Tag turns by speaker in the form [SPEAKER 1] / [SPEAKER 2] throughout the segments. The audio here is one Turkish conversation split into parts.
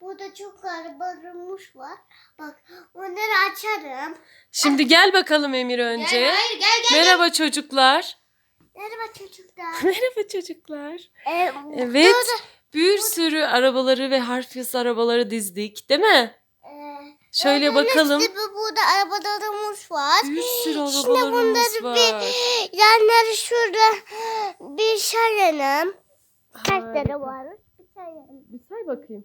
[SPEAKER 1] burada çok arabalarımız var. Bak onları açarım.
[SPEAKER 2] Şimdi gel bakalım Emir önce.
[SPEAKER 3] Gel, hayır gel gel.
[SPEAKER 2] Merhaba çocuklar.
[SPEAKER 1] Merhaba çocuklar.
[SPEAKER 2] Merhaba çocuklar.
[SPEAKER 1] Ee,
[SPEAKER 2] Evet. Bir sürü arabaları ve harfiyas arabaları dizdik, değil mi?
[SPEAKER 1] e,
[SPEAKER 2] Şöyle bakalım.
[SPEAKER 1] gibi burada arabalarımız var.
[SPEAKER 2] Bir sürü
[SPEAKER 1] Şimdi
[SPEAKER 2] arabalarımız
[SPEAKER 1] bunları
[SPEAKER 2] var.
[SPEAKER 1] bir yanları şurada bir sayalım. Kaç
[SPEAKER 2] Harika.
[SPEAKER 1] tane var? Bir sayalım.
[SPEAKER 2] Bir say bakayım.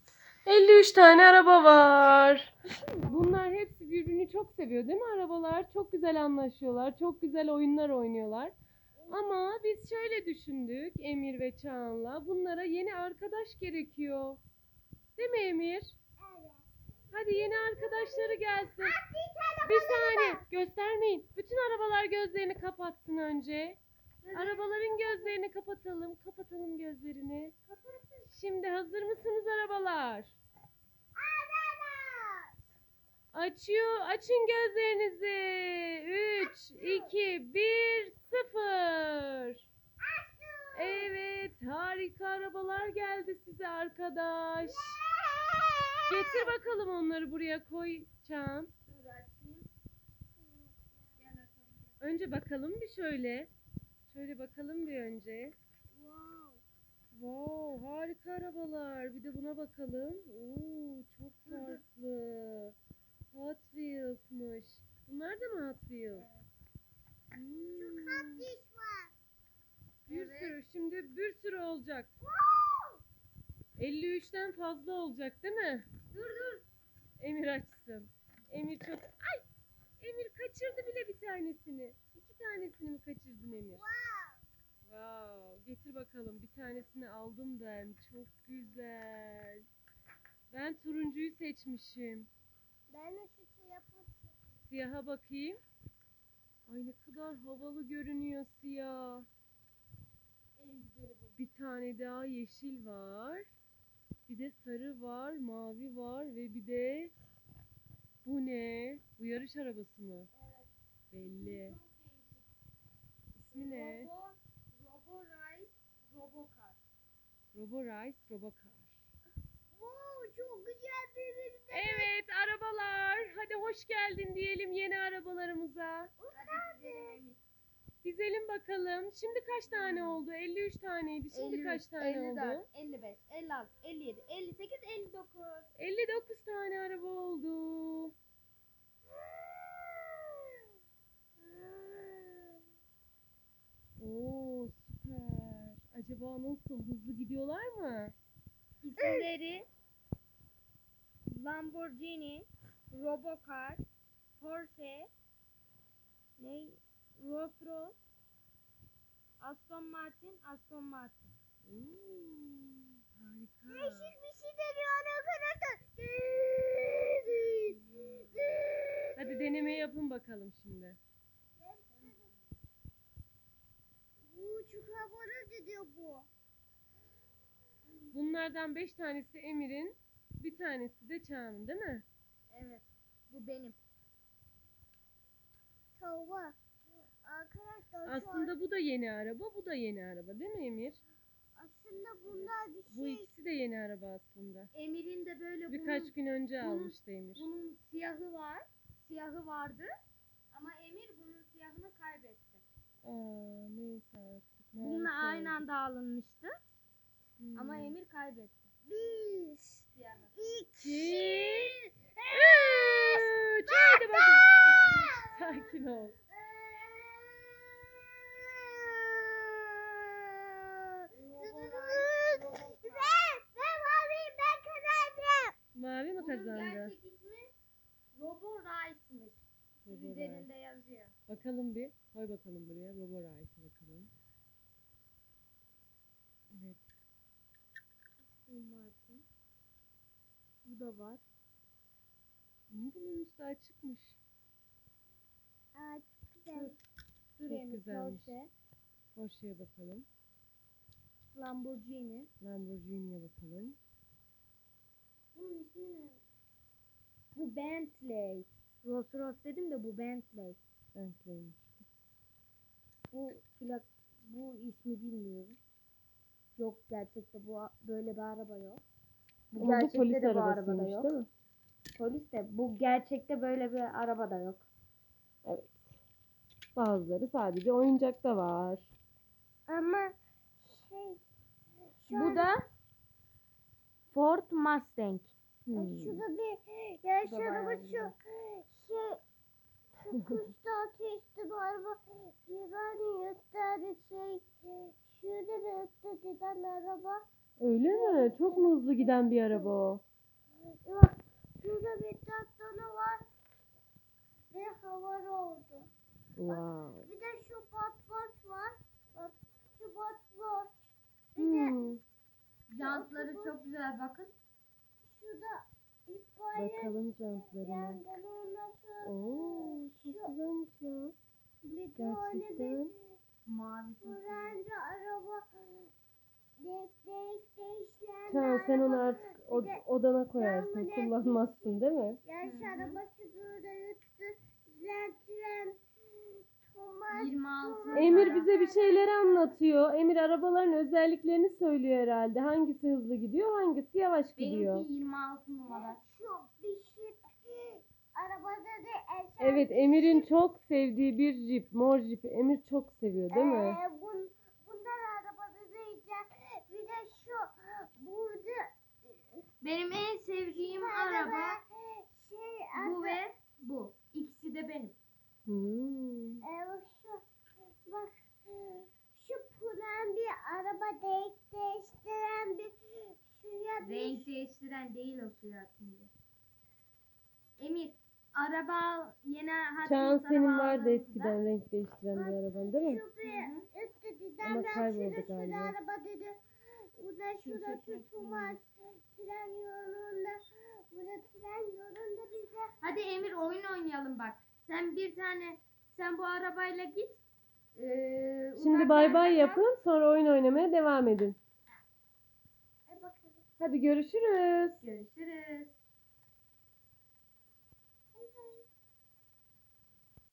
[SPEAKER 2] 53 tane araba var. Bunlar hepsi birbirini çok seviyor değil mi arabalar? Çok güzel anlaşıyorlar. Çok güzel oyunlar oynuyorlar. Ama biz şöyle düşündük Emir ve Çağan'la. Bunlara yeni arkadaş gerekiyor. Değil mi Emir? Hadi yeni arkadaşları gelsin. Bir saniye göstermeyin. Bütün arabalar gözlerini kapatsın önce. Arabaların gözlerini kapatalım. Kapatalım gözlerini. Şimdi hazır mısınız arabalar? Açıyor. Açın gözlerinizi. 3, 2, 1, 0. Evet. Harika arabalar geldi size arkadaş. Getir bakalım onları buraya koy. Önce bakalım bir şöyle. Şöyle bakalım bir önce. Wow, harika arabalar. Bir de buna bakalım. Oo, çok farklı. Hot Wheels'mış. Bunlar da mı Hot Wheels? Hmm, bir sürü. Şimdi bir sürü olacak. 53'ten fazla olacak değil mi? Dur dur. Emir açsın. Emir çok... Ay! Emir kaçırdı bile bir tanesini. Tanesini mi kaçırdın Emir? Wow. Getir bakalım. Bir tanesini aldım ben. Çok güzel. Ben turuncuyu seçmişim.
[SPEAKER 1] Ben de şu şey yapayım.
[SPEAKER 2] Siyaha bakayım. Ay ne kadar havalı görünüyor siyah. Bir tane daha yeşil var. Bir de sarı var, mavi var ve bir de bu ne? Bu yarış arabası mı? Belli. İsmi ne?
[SPEAKER 3] Robo, Robo Rice, Robocar.
[SPEAKER 2] Robo Rice Robocar.
[SPEAKER 1] Wow, çok güzel bir bir.
[SPEAKER 2] Evet arabalar. Hadi hoş geldin diyelim yeni arabalarımıza.
[SPEAKER 3] Hadi gidelim.
[SPEAKER 2] Dizelim bakalım. Şimdi kaç tane oldu? 53 taneydi. Şimdi
[SPEAKER 3] 53,
[SPEAKER 2] kaç tane
[SPEAKER 3] 54,
[SPEAKER 2] oldu?
[SPEAKER 3] 55, 56, 57, 58, 59.
[SPEAKER 2] 59 tane araba oldu. Oo süper. Acaba nasıl? Hızlı gidiyorlar mı?
[SPEAKER 3] İsimleri Lamborghini, Robocar, Porsche, ne? Rolls Royce, Aston Martin, Aston Martin.
[SPEAKER 2] Oo, harika.
[SPEAKER 1] Yeşil bir şey deniyor arkadaşlar.
[SPEAKER 2] Hadi deneme yapın bakalım şimdi.
[SPEAKER 1] Bu havalı diyor bu.
[SPEAKER 2] Bunlardan 5 tanesi Emir'in, bir tanesi de Çağan'ın değil mi?
[SPEAKER 3] Evet, bu benim.
[SPEAKER 1] Tava. Arkadaşlar şu an-
[SPEAKER 2] Aslında bu da yeni araba, bu da yeni araba değil mi Emir?
[SPEAKER 1] aslında bunlar bir
[SPEAKER 2] Bu
[SPEAKER 1] şey.
[SPEAKER 2] ikisi de yeni araba aslında.
[SPEAKER 3] Emir'in de böyle
[SPEAKER 2] Birkaç
[SPEAKER 3] bunun,
[SPEAKER 2] gün önce
[SPEAKER 3] bunun-
[SPEAKER 2] almıştı Emir.
[SPEAKER 3] bunun siyahı var. Siyahı vardı. Ama Emir bunun siyahını kaybetti.
[SPEAKER 2] Aa neyse artık.
[SPEAKER 3] Bununla anda alınmıştı.
[SPEAKER 2] Hmm.
[SPEAKER 3] Ama Emir kaybetti.
[SPEAKER 1] Bir, iki,
[SPEAKER 2] üç. Hadi bakalım. Sakin ol.
[SPEAKER 1] Mavi, ben kazandım.
[SPEAKER 2] Mavi mi kazandı?
[SPEAKER 3] Robo Rice'mış.
[SPEAKER 2] Robo Rice.
[SPEAKER 3] Üzerinde yazıyor.
[SPEAKER 2] Bakalım bir. Koy bakalım buraya. Robo Rice'a bakalım. Evet.
[SPEAKER 3] Martin.
[SPEAKER 2] Bu da var. Bunun üstü açıkmış.
[SPEAKER 1] Aa, güzel.
[SPEAKER 2] Çok
[SPEAKER 3] Emir,
[SPEAKER 2] güzelmiş.
[SPEAKER 3] Porsche,
[SPEAKER 2] Porsche'ye bakalım.
[SPEAKER 3] Lamborghini.
[SPEAKER 2] Lamborghini'ye bakalım.
[SPEAKER 3] Bunun ismi ne? Bu Bentley. Rolls Royce dedim de bu Bentley.
[SPEAKER 2] Bentley'miş.
[SPEAKER 3] Bu plak bu ismi bilmiyorum. Yok gerçekte bu böyle bir araba yok. Bu
[SPEAKER 2] Ama bu
[SPEAKER 3] gerçekte
[SPEAKER 2] polis
[SPEAKER 3] de bu arabada yok.
[SPEAKER 2] değil mi?
[SPEAKER 3] Polis de bu gerçekte böyle bir araba da yok.
[SPEAKER 2] Evet. Bazıları sadece oyuncakta var.
[SPEAKER 1] Ama şey
[SPEAKER 3] Bu da Ford Mustang.
[SPEAKER 2] Hmm.
[SPEAKER 1] şurada bir ya şurada
[SPEAKER 3] bayağı
[SPEAKER 1] şu şey şu kuşta ateşli bu araba bir bana gösterdi şey şurada bir ötte giden araba
[SPEAKER 2] Öyle mi? Çok mu hızlı giden bir araba o?
[SPEAKER 1] bak şurada bir tatlını var ve havalı oldu.
[SPEAKER 2] Wow.
[SPEAKER 1] Bir de şu patlaç var. Bak şu patlaç. Bir de
[SPEAKER 2] Hmm.
[SPEAKER 3] Jantları çok güzel bakın.
[SPEAKER 1] şurada itfaiye
[SPEAKER 2] Bakalım jantlarına.
[SPEAKER 1] ondan sonra
[SPEAKER 2] Oo, çok güzelmiş ya.
[SPEAKER 1] bir
[SPEAKER 2] Gerçekten.
[SPEAKER 3] Mavi.
[SPEAKER 1] Fırıncı araba denk denk değişleyen
[SPEAKER 2] Tamam sen onu artık o-
[SPEAKER 1] Bir de
[SPEAKER 2] odana koyarsın. Kullanmazsın değil mi?
[SPEAKER 3] Hı.
[SPEAKER 1] arabası burada yuttu. Tren tren. Thomas.
[SPEAKER 3] 26.
[SPEAKER 2] Emir bize bir şeyleri anlatıyor. Emir arabaların özelliklerini söylüyor herhalde. Hangisi hızlı gidiyor, hangisi yavaş gidiyor.
[SPEAKER 3] Benimki 26 numara.
[SPEAKER 1] Şu bir şey arabada da eşer.
[SPEAKER 2] Evet, Emir'in çok sevdiği bir jip, mor jipi. Emir çok seviyor değil mi?
[SPEAKER 1] Ee, bun, bunlar arabada diyeceğim. Bir de şu burada
[SPEAKER 3] Benim en sevdiğim
[SPEAKER 1] araba
[SPEAKER 3] araba
[SPEAKER 1] şey
[SPEAKER 3] bu ve bu. İkisi de benim.
[SPEAKER 2] Hmm.
[SPEAKER 1] Ee, şu bak şu pulan bir araba denk değiştiren bir şuraya bir
[SPEAKER 3] Renk değiştiren değil o suyu atınca. Emir araba yine Hot
[SPEAKER 2] Çağan
[SPEAKER 3] Wheels
[SPEAKER 2] senin vardı eskiden renk değiştiren bir araban değil mi?
[SPEAKER 1] şu bir üstü düzen
[SPEAKER 2] Ama
[SPEAKER 1] bir
[SPEAKER 2] kayboldu
[SPEAKER 1] şurada şurada
[SPEAKER 2] galiba.
[SPEAKER 1] araba dedi. Burada şurada tumal tren yolunda burada tren yolunda bize
[SPEAKER 3] Hadi Emir oyun oynayalım bak. Sen bir tane sen bu arabayla git. Ee,
[SPEAKER 2] Şimdi bay bay
[SPEAKER 3] uzaklardan-
[SPEAKER 2] yapın, sonra oyun oynamaya devam edin.
[SPEAKER 1] e bakalım.
[SPEAKER 2] Hadi görüşürüz.
[SPEAKER 3] Görüşürüz.